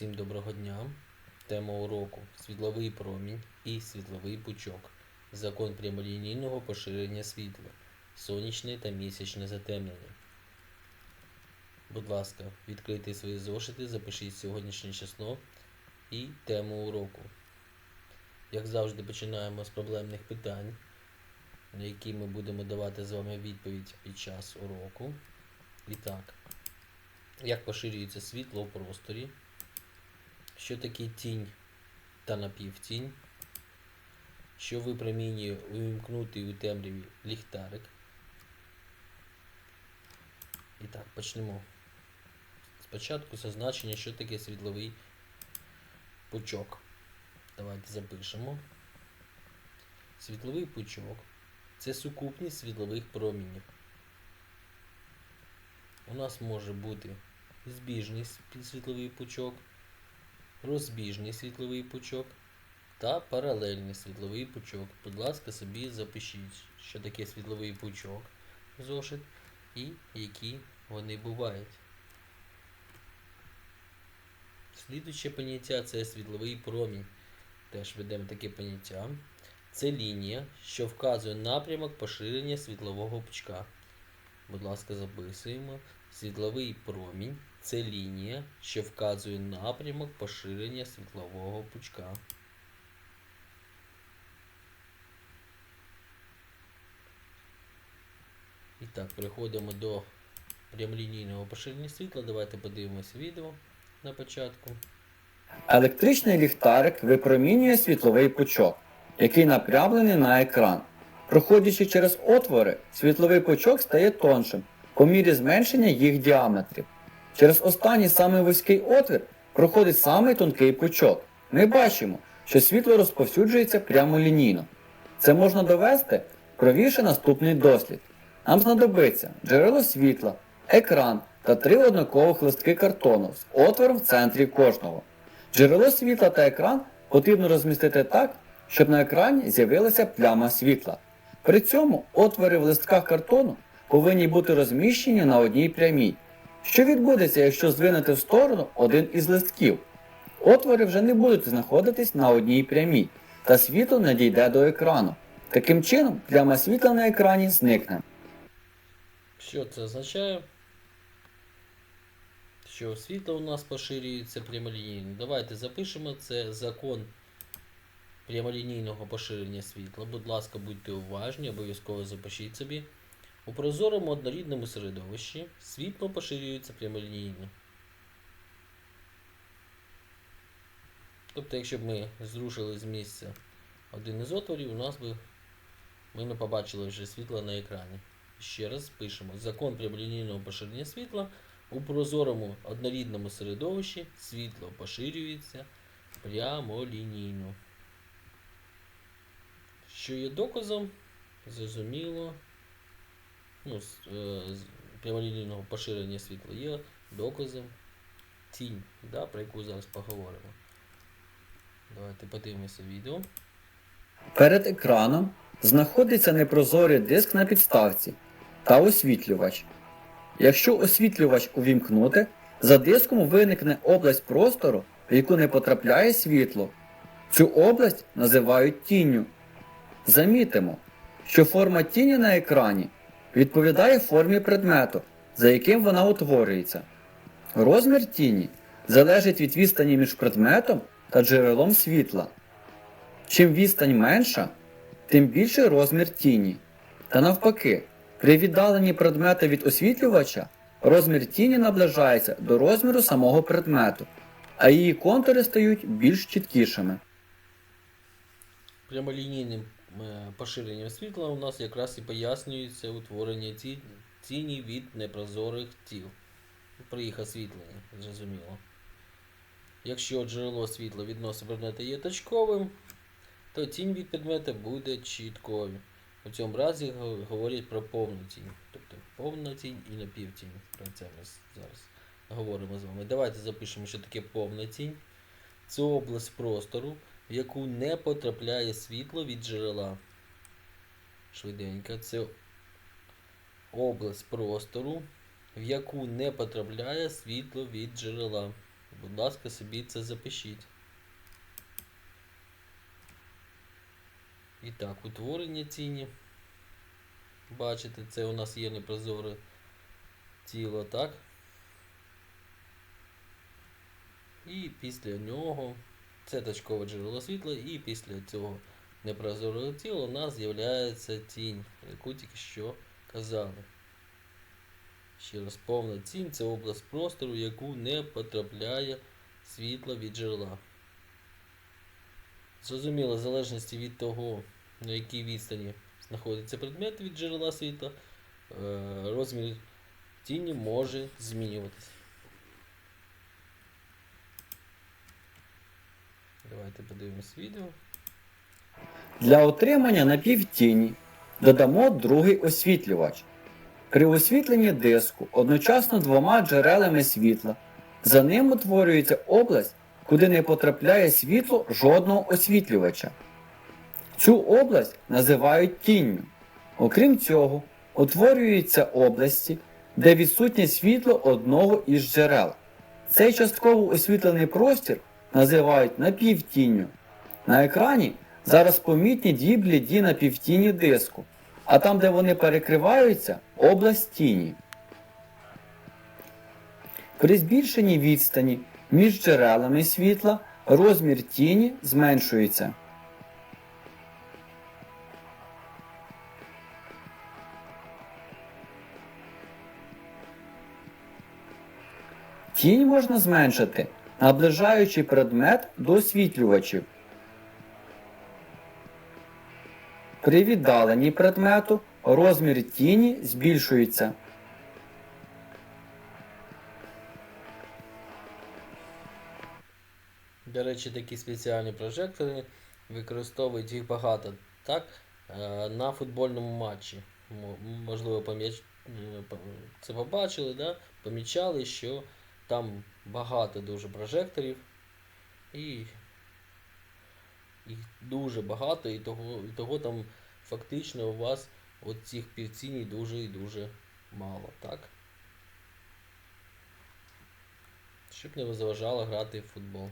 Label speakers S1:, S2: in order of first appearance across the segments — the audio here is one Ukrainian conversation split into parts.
S1: Всім доброго дня. Тема уроку світловий промінь і світловий пучок. Закон прямолінійного поширення світла. Сонячне та місячне затемнення. Будь ласка, відкрийте свої зошити, запишіть сьогоднішнє число і тему уроку. Як завжди, починаємо з проблемних питань, на які ми будемо давати з вами відповідь під час уроку. І так, як поширюється світло в просторі? Що таке тінь та напівтінь? Що випромінює увімкнутий у темряві ліхтарик? І так, почнемо. Спочатку зазначення, що таке світловий пучок. Давайте запишемо. Світловий пучок це сукупність світлових промінів. У нас може бути збіжний світловий пучок, розбіжний світловий пучок та паралельний світловий пучок. Будь ласка, собі запишіть, що таке світловий пучок зошит і які вони бувають. Слідуюче поняття це світловий промінь. Теж ведемо таке поняття. Це лінія, що вказує напрямок поширення світлового пучка. Будь ласка, записуємо. Світловий промінь це лінія, що вказує напрямок поширення світлового пучка. І так, переходимо до прямолінійного поширення світла. Давайте подивимося відео на початку.
S2: Електричний ліхтарик випромінює світловий пучок, який напрямлений на екран. Проходячи через отвори, світловий пучок стає тоншим по мірі зменшення їх діаметрів. Через останній самий вузький отвір проходить самий тонкий пучок. Ми бачимо, що світло розповсюджується прямолінійно. Це можна довести, провівши наступний дослід. Нам знадобиться джерело світла, екран та три однакових листки картону з отвором в центрі кожного. Джерело світла та екран потрібно розмістити так, щоб на екрані з'явилася пляма світла. При цьому отвори в листках картону повинні бути розміщені на одній прямій. Що відбудеться, якщо звинути в сторону один із листків? Отвори вже не будуть знаходитись на одній прямій, та світло не дійде до екрану. Таким чином, пляма світла на екрані зникне.
S1: Що це означає? Що світло у нас поширюється прямолінійно. Давайте запишемо це закон прямолінійного поширення світла. Будь ласка, будьте уважні, обов'язково запишіть собі. У прозорому однорідному середовищі світло поширюється прямолінійно. Тобто, якщо б ми зрушили з місця один із отворів, у нас би ми не побачили вже світла на екрані. Ще раз пишемо. Закон прямолінійного поширення світла у прозорому однорідному середовищі світло поширюється прямолінійно. Що є доказом, зрозуміло. Ну, е, прямолінійного поширення світла є доказом тінь, да, про яку зараз поговоримо. Давайте подивимося відео.
S2: Перед екраном знаходиться непрозорий диск на підставці та освітлювач. Якщо освітлювач увімкнути, за диском виникне область простору, в яку не потрапляє світло. Цю область називають тінню. Замітимо, що форма тіні на екрані відповідає формі предмету, за яким вона утворюється. Розмір тіні залежить від відстані між предметом та джерелом світла. Чим відстань менша, тим більший розмір тіні. Та навпаки, при віддаленні предмета від освітлювача розмір тіні наближається до розміру самого предмету, а її контури стають більш чіткішими.
S1: Прямолінійним поширенням світла у нас якраз і пояснюється утворення ті- тіні від непрозорих тіл. При їх освітленні, зрозуміло. Якщо джерело світла відносно предмета є точковим, то тінь від предмета буде чіткою. У цьому разі говорять про повну тінь. Тобто повна тінь і напівтінь. Про це ми зараз говоримо з вами. Давайте запишемо, що таке повна тінь. Це область простору, в яку не потрапляє світло від джерела. Швиденько. Це область простору, в яку не потрапляє світло від джерела. Будь ласка, собі це запишіть. І так, утворення тіні. Бачите, це у нас є непрозоре тіло, так? І після нього це точкове джерело світла, і після цього непрозорого тіла у нас з'являється тінь, яку тільки що казали. Ще раз, повна тінь це область простору, в яку не потрапляє світло від джерела. Зрозуміло, в залежності від того, на якій відстані знаходиться предмет від джерела світла, е, розмір тіні може змінюватися. Давайте подивимось відео.
S2: Для отримання напівтіні додамо другий освітлювач. При освітленні диску одночасно двома джерелами світла. За ним утворюється область, куди не потрапляє світло жодного освітлювача. Цю область називають тінню. Окрім цього, утворюються області, де відсутнє світло одного із джерел. Цей частково освітлений простір називають напівтінню. На екрані зараз помітні дві бліді напівтіні диску, а там, де вони перекриваються, область тіні. При збільшенні відстані між джерелами світла розмір тіні зменшується. Тінь можна зменшити, наближаючи предмет до освітлювачів. При віддаленні предмету розмір тіні збільшується.
S1: До речі, такі спеціальні прожектори використовують їх багато, так? Е, На футбольному матчі. Можливо, це побачили, да? помічали, що там багато дуже прожекторів. І їх дуже багато, і того, і того там фактично у вас от цих півціній дуже і дуже мало, так? Щоб не заважало грати в футбол.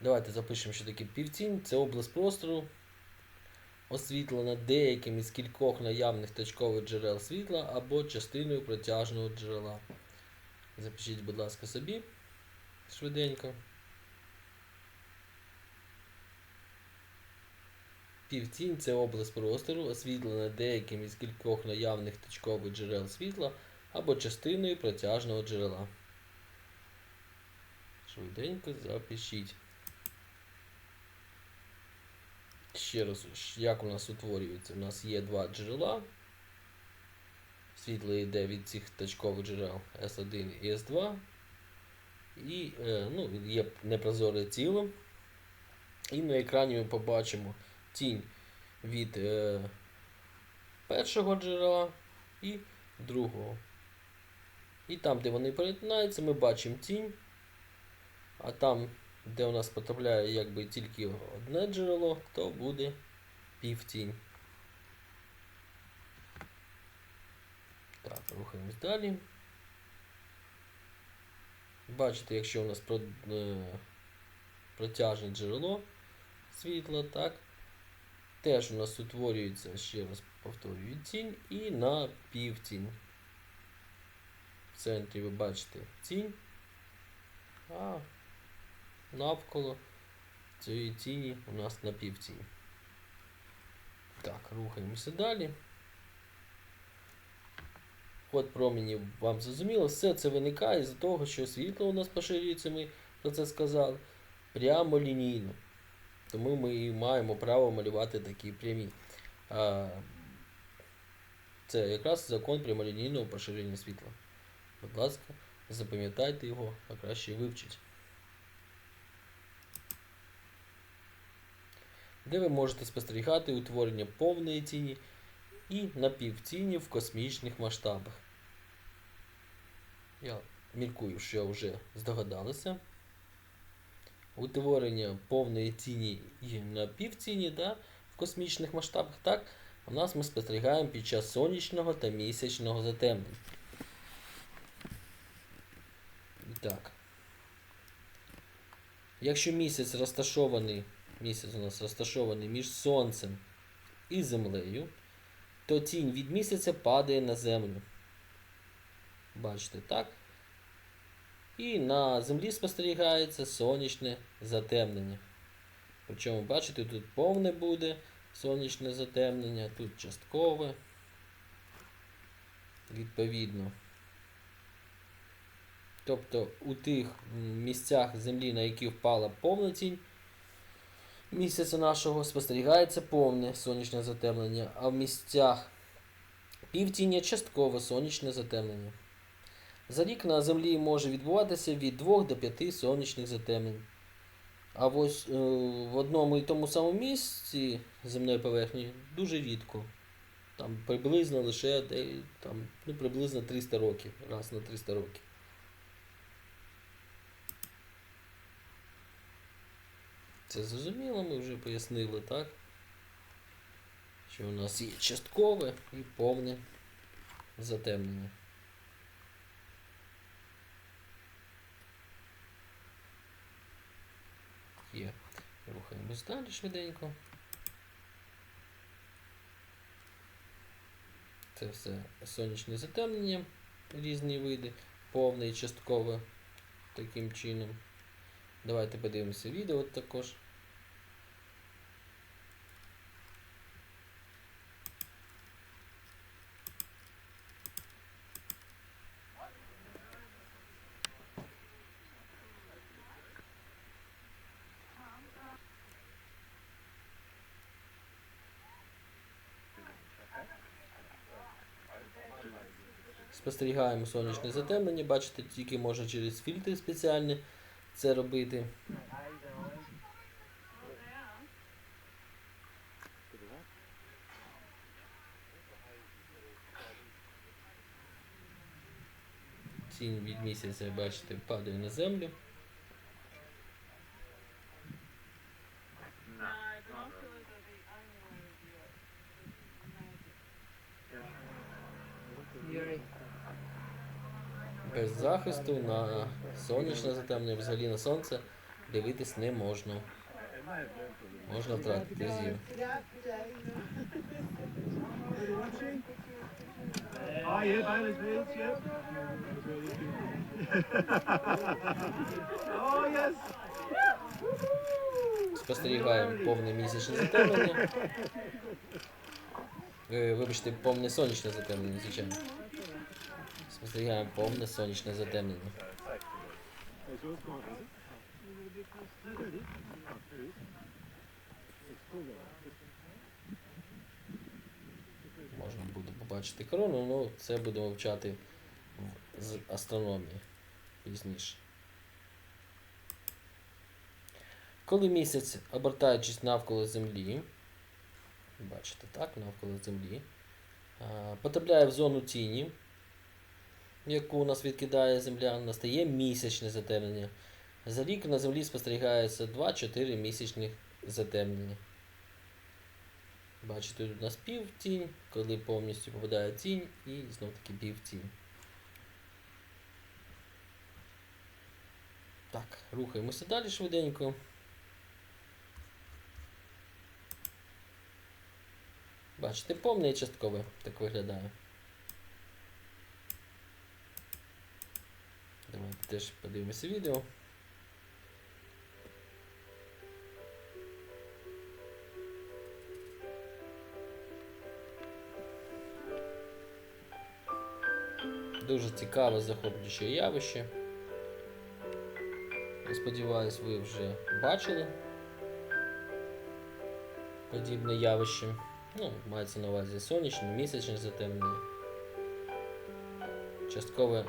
S1: Давайте запишемо, що таке півтінь. Це область простору, освітлена деяким із кількох наявних точкових джерел світла або частиною протяжного джерела. Запишіть, будь ласка, собі швиденько. Півтінь це область простору, освітлена деяким із кількох наявних точкових джерел світла або частиною протяжного джерела. Швиденько запишіть. Ще раз, як у нас утворюється? У нас є два джерела. Світло йде від цих точкових джерел S1 і S2. І е, ну, є непрозоре тіло. І на екрані ми побачимо тінь від е, першого джерела і другого. І там, де вони перетинаються, ми бачимо тінь. А там, де у нас потрапляє якби тільки одне джерело, то буде півтінь. Так, рухаємось далі. Бачите, якщо у нас е, протяжне джерело світла, так, теж у нас утворюється, ще раз повторюю, тінь і на півтінь. В центрі ви бачите тінь, а навколо цієї тіні у нас на півтінь. Так, рухаємося далі. Ход променів вам зрозуміло, все це виникає з того, що світло у нас поширюється, ми про це сказали, прямо лінійно. Тому ми і маємо право малювати такі прямі. Це якраз закон прямолінійного поширення світла. Будь ласка, запам'ятайте його, а краще вивчіть. Де ви можете спостерігати утворення повної тіні і напівтіні в космічних масштабах. Я міркую, що вже здогадалися. Утворення повної тіні і напівтіні да, в космічних масштабах, так, у нас ми спостерігаємо під час сонячного та місячного затемнень. Так. Якщо місяць розташований, місяць у нас розташований між Сонцем і Землею, то тінь від місяця падає на землю. Бачите, так? І на землі спостерігається сонячне затемнення. Причому, бачите, тут повне буде сонячне затемнення, тут часткове. Відповідно. Тобто у тих місцях землі, на які впала повна тінь місяця нашого, спостерігається повне сонячне затемнення, а в місцях півтіні часткове сонячне затемнення. За рік на землі може відбуватися від 2 до 5 сонячних затемнень. А ось е, в одному і тому самому місці земної поверхні дуже рідко. Там приблизно лише там, ну, приблизно 300 років. Раз на 300 років. Це зрозуміло, ми вже пояснили, так? Що у нас є часткове і повне затемнення. Є. Рухаємось далі швиденько. Це все сонячне затемнення, різні види, повне і часткове таким чином. Давайте подивимося відео також. Спостерігаємо сонячне затемнення, бачите, тільки можна через фільтри спеціальні це робити. Тінь від місяця, бачите, падає на землю. Без захисту на сонячне затемнення, взагалі на сонце дивитись не можна. Можна втратити зір. Спостерігаємо повне місячне затемнення. Е, Вибачте, повне сонячне затемнення, звичайно. Спостерігаємо повне сонячне затемнення. Можна буде побачити корону, але це будемо вивчати в- з астрономії пізніше. Коли місяць, обертаючись навколо Землі, бачите, так, навколо Землі, потрапляє в зону тіні, яку у нас відкидає Земля, настає місячне затемнення. За рік на Землі спостерігається 2-4 місячних затемнення. Бачите, тут у нас півтінь, коли повністю попадає тінь, і знов таки півтінь. Так, рухаємося далі швиденько. Бачите, повне і часткове так виглядає. Давайте теж подивимося відео. Дуже цікаве, захоплююче явище. Сподіваюсь, ви вже бачили подібне явище. Ну, мається на увазі сонячне, місячне затемнення. Часткове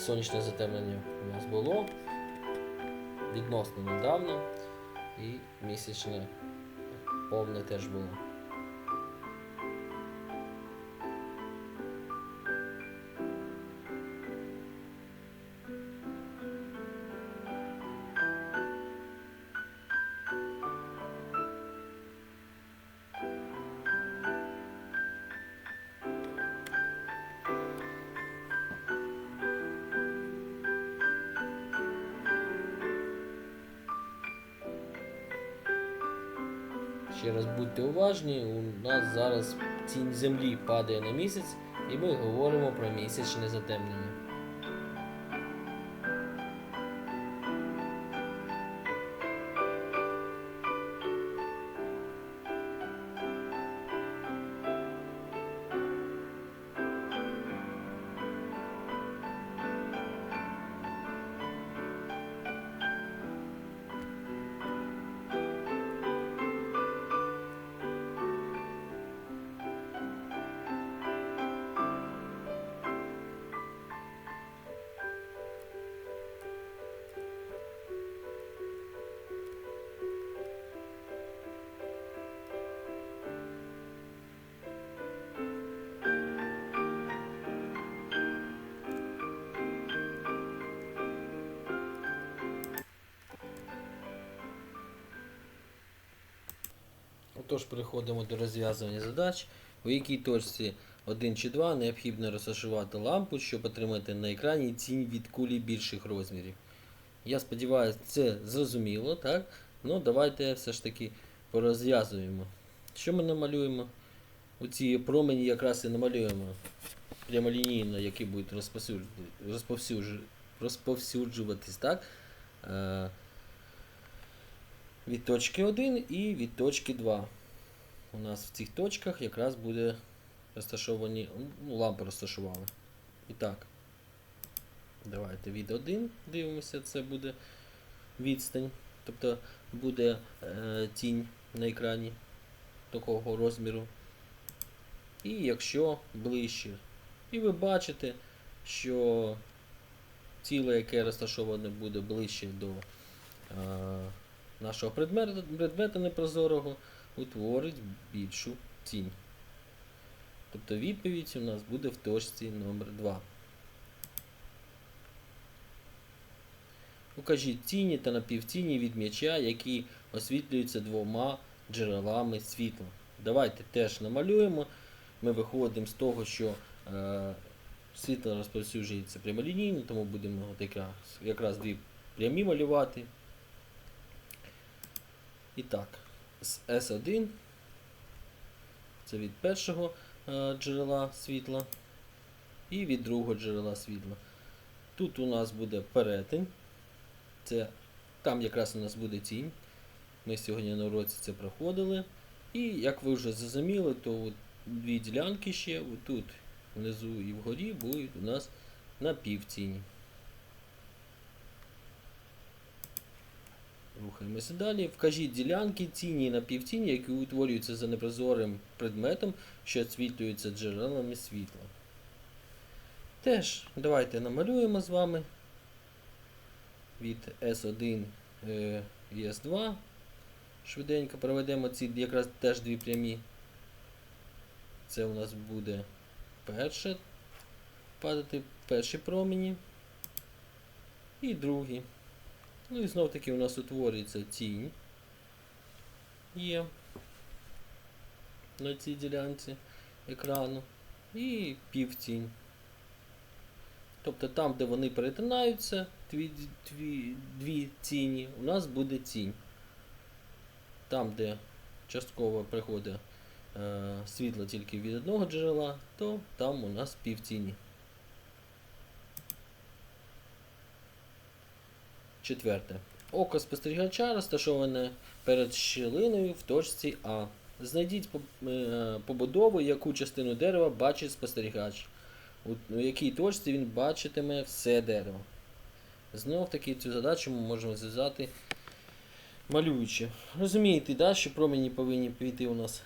S1: сонячне затемнення у нас було відносно недавно, і місячне повне теж було. Ще раз будьте уважні, у нас зараз тінь землі падає на місяць, і ми говоримо про місячне затемнення. Отож, переходимо до розв'язування задач, у якій точці 1 чи 2 необхідно розташувати лампу, щоб отримати на екрані тінь від кулі більших розмірів. Я сподіваюся, це зрозуміло, так? Ну, давайте все ж таки порозв'язуємо. Що ми намалюємо? У ці промені якраз і намалюємо прямолінійно, які будуть розповсюджу- розповсюджу- розповсюджуватись, так? Е, від точки 1 і від точки 2. У нас в цих точках якраз буде розташовані, ну, лампи розташували. І так, давайте від 1 дивимося, це буде відстань. Тобто буде е, тінь на екрані такого розміру. І якщо ближче. І ви бачите, що тіло, яке розташоване буде ближче до е, нашого предмета, предмета непрозорого, утворить більшу тінь. Тобто відповідь у нас буде в точці номер 2. Укажіть тіні та напівтіні від м'яча, які освітлюються двома джерелами світла. Давайте теж намалюємо. Ми виходимо з того, що е, світло розповсюджується прямолінійно, тому будемо от якраз, якраз дві прямі малювати. І так, з S1 це від першого е, джерела світла і від другого джерела світла. Тут у нас буде перетин. Це, там якраз у нас буде тінь. Ми сьогодні на уроці це проходили. І як ви вже зрозуміли, то дві ділянки ще тут внизу і вгорі будуть у нас на півтіні. Рухаємося далі. Вкажіть ділянки тіні і напівтіні, які утворюються за непрозорим предметом, що освітлюються джерелами світла. Теж давайте намалюємо з вами від S1 е, і S2. Швиденько проведемо ці якраз теж дві прямі. Це у нас буде перше падати перші промені і другі. Ну і знов таки у нас утворюється тінь. Є на цій ділянці екрану. І півтінь. Тобто там, де вони перетинаються, дві, дві, дві тіні, у нас буде тінь. Там, де частково приходить е, світло тільки від одного джерела, то там у нас півтіні. Четверте. Око спостерігача розташоване перед щілиною в точці А. Знайдіть е, побудову, яку частину дерева бачить спостерігач. У, якій точці він бачитиме все дерево. Знов таки цю задачу ми можемо зв'язати малюючи. Розумієте, да, що промені повинні піти у нас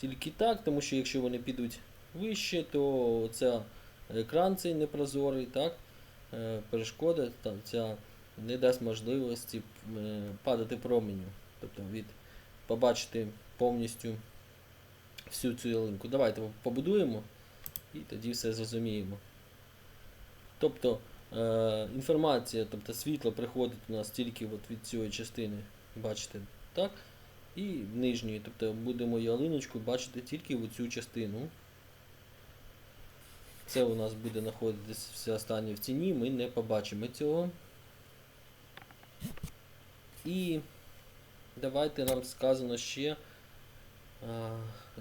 S1: тільки так, тому що якщо вони підуть вище, то ця екран цей непрозорий, так, е, перешкода та ця не дасть можливості е, падати променю. Тобто від побачити повністю всю цю ялинку. Давайте побудуємо і тоді все зрозуміємо. Тобто е, інформація, тобто світло приходить у нас тільки от від цієї частини, бачите, так? І нижньої, тобто будемо ялиночку бачити тільки в цю частину. Це у нас буде знаходитися все останнє в тіні, ми не побачимо цього. І давайте нам сказано ще.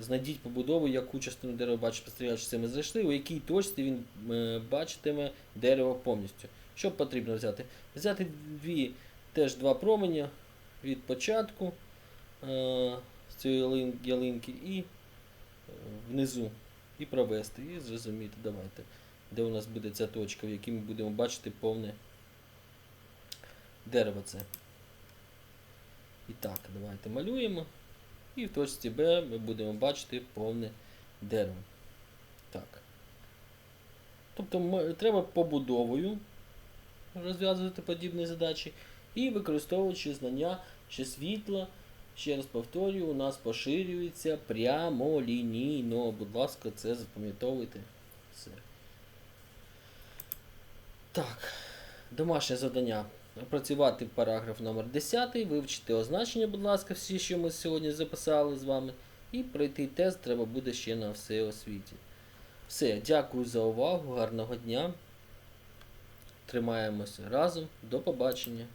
S1: Знайдіть побудову, яку частину дерева бачить спостерігач, це ми знайшли, у якій точці він е, бачитиме дерево повністю. Що потрібно взяти? Взяти дві, теж два променя від початку е, з цієї ялинки і е, внизу. І провести. І зрозуміти, давайте, де у нас буде ця точка, в якій ми будемо бачити повне дерево це. І так, давайте малюємо. І в точці Б ми будемо бачити повне дерево. Так. Тобто треба побудовою розв'язувати подібні задачі і використовуючи знання, що світло, ще раз повторюю, у нас поширюється прямолінійно. Будь ласка, це запам'ятовуйте. Все. Так. Домашнє завдання. Опрацювати параграф номер 10, вивчити означення, будь ласка, всі, що ми сьогодні записали з вами. І пройти тест треба буде ще на все освіті. Все, дякую за увагу, гарного дня. Тримаємося разом. До побачення.